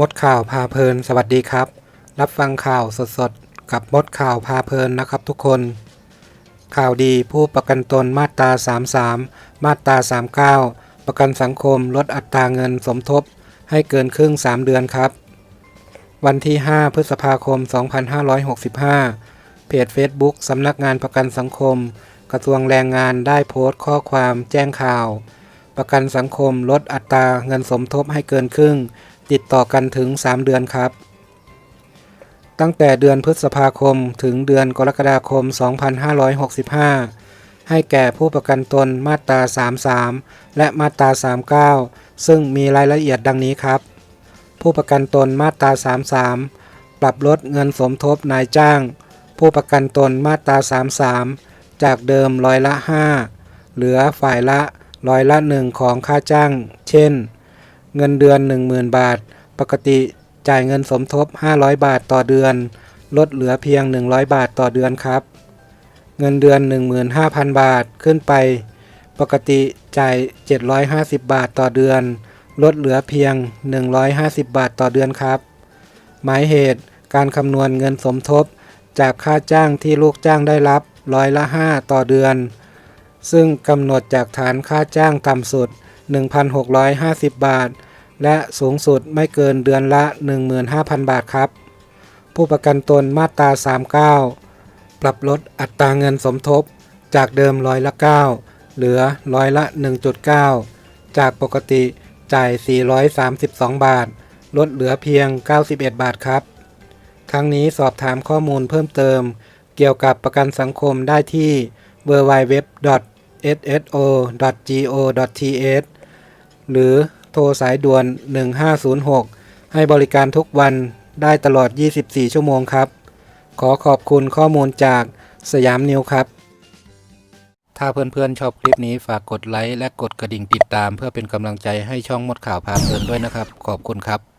มดข่าวพาเพลิน สวัสดีครับ รับฟังข่าวสดๆ กับมดข่าวพาเพลินนะครับทุกคน ข่าวดีผู้ประกันตนมาตรา 33 มาตรา 39 ประกันสังคมลดอัตราเงินสมทบ ให้เกินครึ่ง 3 เดือนครับ วันที่ 5 พฤษภาคม 2565 เพจ Facebook สำนักงานประกันสังคม กระทรวงแรงงานได้โพสต์ข้อความแจ้งข่าว ประกันสังคมลดอัตราเงินสมทบให้เกินครึ่ง ติดต่อกันถึง 3 เดือนครับ ตั้งแต่เดือนพฤษภาคมถึงเดือนกรกฎาคม 2565 ให้แก่ผู้ประกันตนมาตรา 33 และมาตรา 39 ซึ่งมีรายละเอียดดังนี้ครับ ผู้ประกันตนมาตรา 33 ปรับลดเงินสมทบนายจ้าง ผู้ประกันตนมาตรา 33 จากเดิมร้อยละ 5 เหลือฝ่ายละร้อยละ1ของค่าจ้าง เช่น เงินเดือน 10,000 บาท ปกติจ่ายเงินสมทบ 500 บาทต่อเดือน ลดเหลือเพียง 100 บาทต่อเดือนครับ เงินเดือน 15,000 บาทขึ้นไป ปกติจ่าย 750 บาทต่อเดือน ลดเหลือเพียง 150 บาทต่อเดือนครับ หมายเหตุการคำนวณเงินสมทบ จากค่าจ้างที่ลูกจ้างได้รับร้อยละ 5 ต่อเดือน ซึ่งกำหนดจากฐานค่าจ้างต่ำสุด 1,650 บาท และสูงสุดไม่เกินเดือนละ 15,000 บาทครับ ผู้ประกันตนมาตรา 39 ปรับลดอัตราเงินสมทบจากเดิมร้อยละ 9 เหลือร้อยละ 1.9 จากปกติจ่าย 432 บาท ลดเหลือเพียง 91 บาทครับ ทั้งนี้สอบถามข้อมูลเพิ่มเติม เกี่ยวกับประกันสังคมได้ที่ www.sso.go.th หรือ โทรสายด่วน 1506 ให้บริการทุกวันได้ตลอด 24 ชั่วโมงครับ ขอขอบคุณข้อมูลจากสยามนิวครับ ถ้าเพื่อนๆชอบคลิปนี้ฝากกดไลค์และกดกระดิ่งติดตาม เพื่อเป็นกำลังใจให้ช่องมดข่าวพาเพลินด้วยนะครับ ขอบคุณครับ